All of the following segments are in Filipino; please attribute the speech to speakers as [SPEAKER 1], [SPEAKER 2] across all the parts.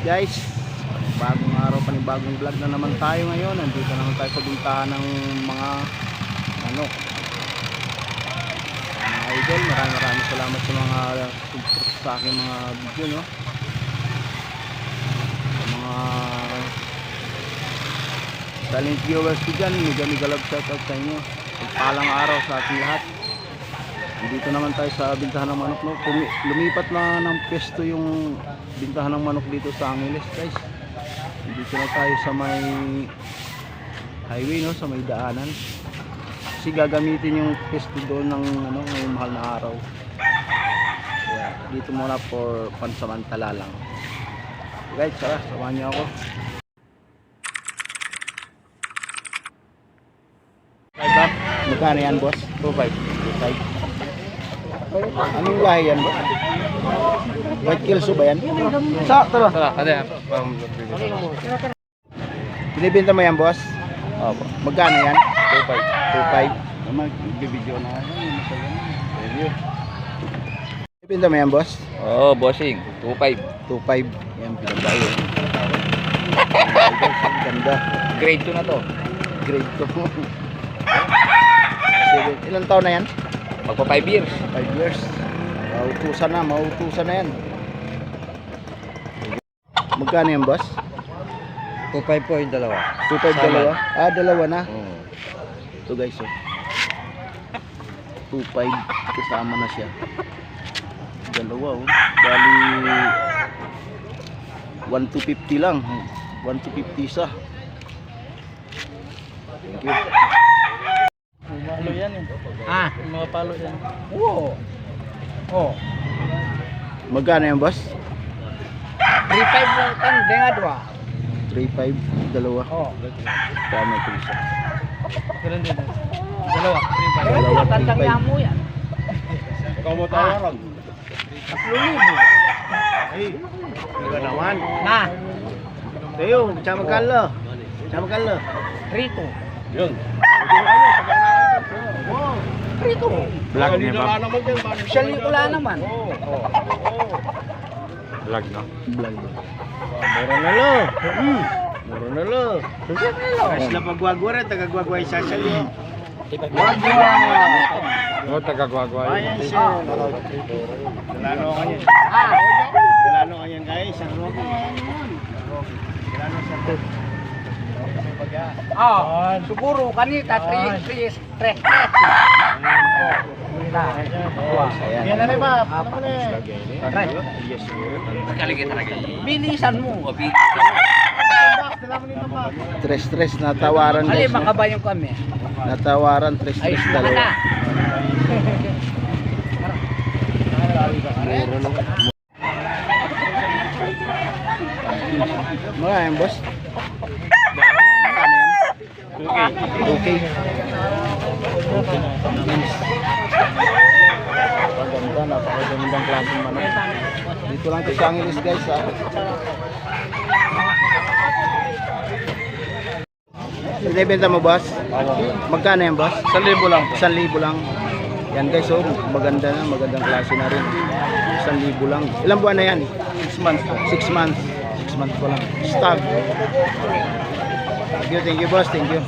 [SPEAKER 1] guys. Bagong araw panibagong vlog na naman tayo ngayon. Nandito naman tayo sa bintahan ng mga ano mga idol. Maraming maraming salamat sa mga support sa aking mga video no? Sa mga silent viewers ko dyan mega mega love shoutout sa inyo. Pagpalang araw sa ating lahat dito naman tayo sa bintahan ng manok no? Pumi- lumipat na ng pwesto yung bintahan ng manok dito sa Angeles guys. Dito na tayo sa may highway no? Sa may daanan. Kasi gagamitin yung pwesto doon ng ano ngayong mahal na araw. Kaya dito muna for pansamantala lang. Guys tara samahan niyo ako. Magkano yan boss? 2.5 2.5 Anong lahi yan boss? White Kelso ba yan? Sakto ba?
[SPEAKER 2] Tara, ada.
[SPEAKER 1] Binibenta mo yan boss? Opo. Magkano yan? 2.5 2.5
[SPEAKER 2] Magbibideo na.
[SPEAKER 1] Review Binibenta mo yan boss?
[SPEAKER 2] Oo, oh, bossing. 2.5.
[SPEAKER 1] 2.5 Yan pinagbayo Ganda
[SPEAKER 2] Grade 2 na to.
[SPEAKER 1] Grade 2 Sige. Ilang taon na yan?
[SPEAKER 2] Magpa 5 years.
[SPEAKER 1] 5 years Mautusan na, mautusan na yan Magkano yan boss?
[SPEAKER 2] 2.5 po yung dalawa.
[SPEAKER 1] 2.5
[SPEAKER 2] Sama.
[SPEAKER 1] dalawa? Ah, dalawa na
[SPEAKER 2] Oo.
[SPEAKER 1] Ito guys oh. 2.5 kasama na siya. Dalawa oh. Bali 1 to 50 lang. 1 to 50 isa. Thank you.
[SPEAKER 2] Palo yan eh.
[SPEAKER 1] Ah,
[SPEAKER 2] Mga palo yan.
[SPEAKER 1] oo. Oh. Magkano yan, boss?
[SPEAKER 2] 3.5 lang kan, denga dua.
[SPEAKER 1] 3.5 dalawa.
[SPEAKER 2] Oo.
[SPEAKER 1] Tama ito isa.
[SPEAKER 2] Ganun din. Dalawa, 3.5.
[SPEAKER 1] Dalawa, 3.5.
[SPEAKER 2] mo yan.
[SPEAKER 3] Ikaw mo tawaran.
[SPEAKER 1] Hindi naman.
[SPEAKER 2] Na,
[SPEAKER 1] Tayo, sama kalo. Sama kalo.
[SPEAKER 2] Rito.
[SPEAKER 3] Yun.
[SPEAKER 2] Rito.
[SPEAKER 3] Vlog niya ba?
[SPEAKER 2] Officially wala naman.
[SPEAKER 3] Vlog na.
[SPEAKER 1] Vlog. Mura na lo. Hmm. Mura na lo. Kasi na pagwagwara, tagagwagway sa sali.
[SPEAKER 3] Oo, taga-gwagway.
[SPEAKER 1] Ayan siya. Dalano ka yan.
[SPEAKER 2] Ah,
[SPEAKER 1] Dalano ka yan guys. Ano? Dalano sa to.
[SPEAKER 2] oh, siguro kanita 3 3 3.
[SPEAKER 1] Ayan.
[SPEAKER 3] Yan na ba?
[SPEAKER 2] Apa?
[SPEAKER 1] Yes, sir.
[SPEAKER 2] Bilisan mo.
[SPEAKER 1] Tres tres natawaran guys. no?
[SPEAKER 2] makabayong kami.
[SPEAKER 1] Natawaran tres
[SPEAKER 2] Ay,
[SPEAKER 1] tres
[SPEAKER 2] na
[SPEAKER 1] dalawa.
[SPEAKER 2] na.
[SPEAKER 1] Mura yan boss. Magkano yan? Okay. Napaganda, napakagandang klaseng manok. Dito lang ito sa Angeles guys ha. Binibenta mo boss? Magkano yan boss? 1,000 lang. 1,000 lang. Yan guys oh, maganda na, magandang klase na rin. 1,000 lang. Ilang buwan na yan? 6 months. 6 months. 6 months pa lang. Stag. Thank you, thank you boss, thank you.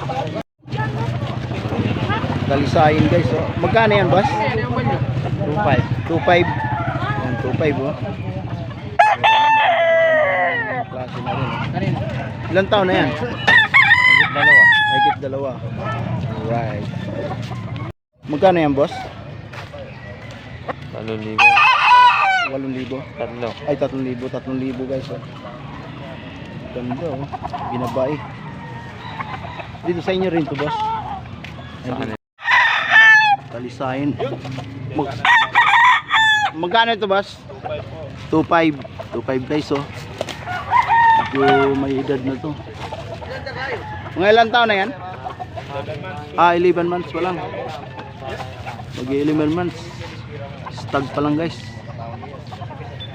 [SPEAKER 1] Dalisayin guys oh. Magkano yan boss? 2.5. 2.5. Yan, 2.5 oh. Klase na rin. oh. Ilang taon na yan?
[SPEAKER 2] Dalawa.
[SPEAKER 1] Higit dalawa. Right. Magkano yan, boss?
[SPEAKER 2] 8,000.
[SPEAKER 1] 8,000.
[SPEAKER 2] Tatlo.
[SPEAKER 1] Ay, 3,000. 3,000 guys. Oh. Ganda oh. Binabae. Dito sa inyo rin to, boss. Talisayin. Mag Magkano ito, boss? 2.5. 2.5 guys, oh. Medyo may edad na to. Mga ilang taon na yan? Ah, 11 months pa lang. Mag 11 months. Stag pa lang guys.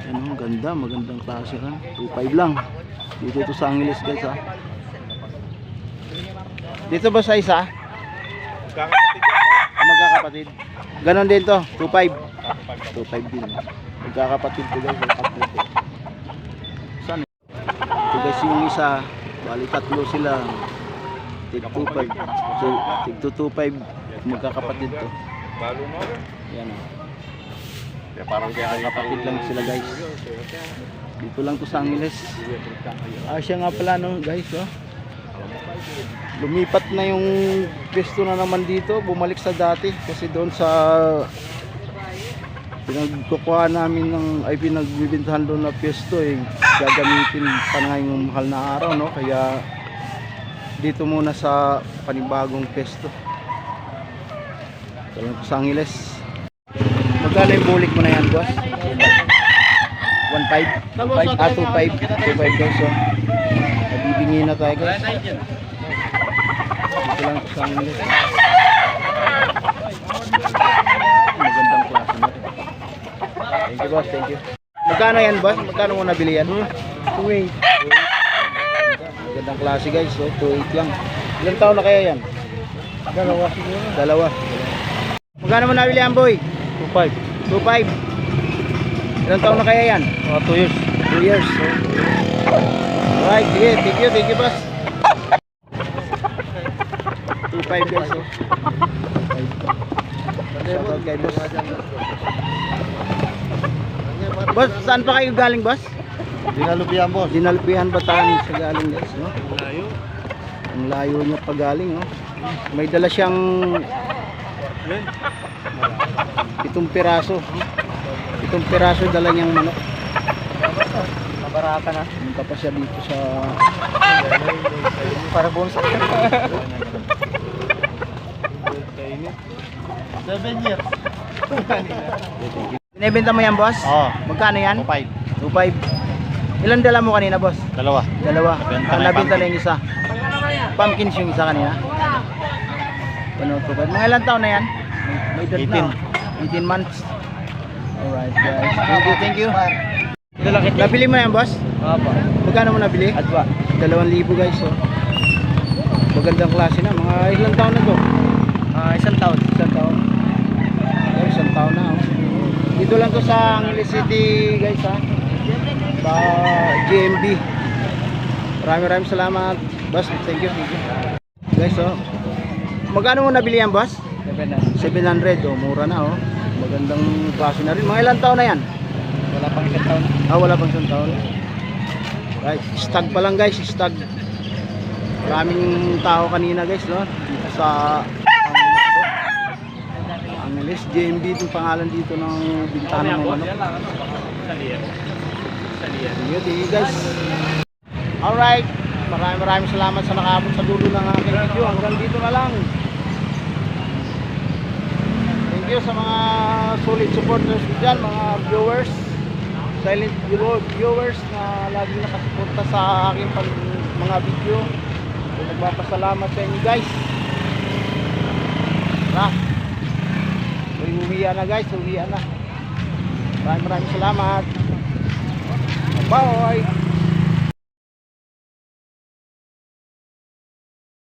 [SPEAKER 1] Yan oh, ganda, magandang klase rin. 2.5 lang. Dito ito sa Angeles guys ha. Dito ba sa isa? Ah, Magkakapatid. Ganon din to, 2.5. 2.5 din. Magkakapatid to guys, ang kapatid. Saan? guys yung isa. Bali tatlo sila. Tig 25. So, tig 225 magkakapatid to. Yan. oh.
[SPEAKER 3] Kaya parang kaya
[SPEAKER 1] Kapatid lang sila guys. Dito lang to sa Angeles. Ah, siya nga pala no guys, oh. Lumipat na yung pwesto na naman dito, bumalik sa dati. Kasi doon sa pinagkukuha namin ng ay pinagbibintahan doon na pwesto eh gagamitin pa na ngayong mahal na araw no? Kaya dito muna sa panibagong pwesto. Ito lang po sa Angeles magkano yung bulik mo na yan boss? 1.5? Ah, 2.5 2.5 guys so nabibingi na tayo guys dito lang sa Angeles magandang klase na Thank you boss, thank you. Magkano yan boss? Magkano mo nabili yan? 2.8. Magandang klase guys, so 2.8 lang. Ilang taon na kaya yan? Dalawa siguro. Dalawa. Magkano mo nabili yan boy? 2.5. 2.5. Ilang taon na kaya yan? Mga 2 years. 2 years. Alright, sige, thank you, thank you boss. 2.5 guys, oh. Shoutout kay boss. Boss, saan pa kayo galing, boss?
[SPEAKER 3] Dinalubihan boss.
[SPEAKER 1] Dinalpihan Bataan sa galing, guys, no? Layo. Ang layo niya pa galing, no? May dala siyang pitong piraso. Pitong piraso dala niyang manok.
[SPEAKER 2] Mabaraka na.
[SPEAKER 1] Punta pa siya dito sa
[SPEAKER 2] Para bonus.
[SPEAKER 3] 7 years.
[SPEAKER 1] Binibenta mo yan, boss?
[SPEAKER 3] Oo.
[SPEAKER 1] Magkano yan?
[SPEAKER 3] 5.
[SPEAKER 1] 2.5. Ilan dala mo kanina, boss?
[SPEAKER 3] Dalawa.
[SPEAKER 1] Dalawa. Ang
[SPEAKER 3] na yung
[SPEAKER 1] nabenta na
[SPEAKER 3] pumpkin.
[SPEAKER 1] yung isa. Pumpkins yung isa kanina. Ano to? Mga ilang taon na yan? May edad na. 18 months. Alright guys. Thank you, thank you. Nabili mo yan, boss?
[SPEAKER 2] Opo.
[SPEAKER 1] Magkano mo nabili?
[SPEAKER 2] Adwa.
[SPEAKER 1] 2,000 guys. Oh. Magandang klase na. Mga ilang taon na to?
[SPEAKER 2] Ah, isang taon.
[SPEAKER 1] Isang taon. Oh, isang taon na. Oh. Dito lang to sa Angeles City guys ha. Sa GMB. Maraming maraming salamat. Boss, thank you. Thank you. Guys, oh. Magkano mo nabili yan, boss? 700. Oh, mura na, oh. Magandang klase na rin. Mga ilang taon na yan?
[SPEAKER 2] Taon.
[SPEAKER 1] Ah, wala pang isang taon. Right, stag pa lang guys, stag. Maraming tao kanina guys, no? Dito sa Angeles, JMB itong pangalan dito ng bintana ng manok. Yun, thank you guys. Alright, maraming maraming salamat sa nakaabot sa dulo ng aking video. Hanggang dito na lang. Thank you sa mga solid supporters dyan, mga viewers silent viewer- viewers na laging nakasuporta sa aking pag, mga video. So, nagpapasalamat sa inyo guys. Na. Uy, uwian na guys, uwian na. Maraming maraming salamat. Bye!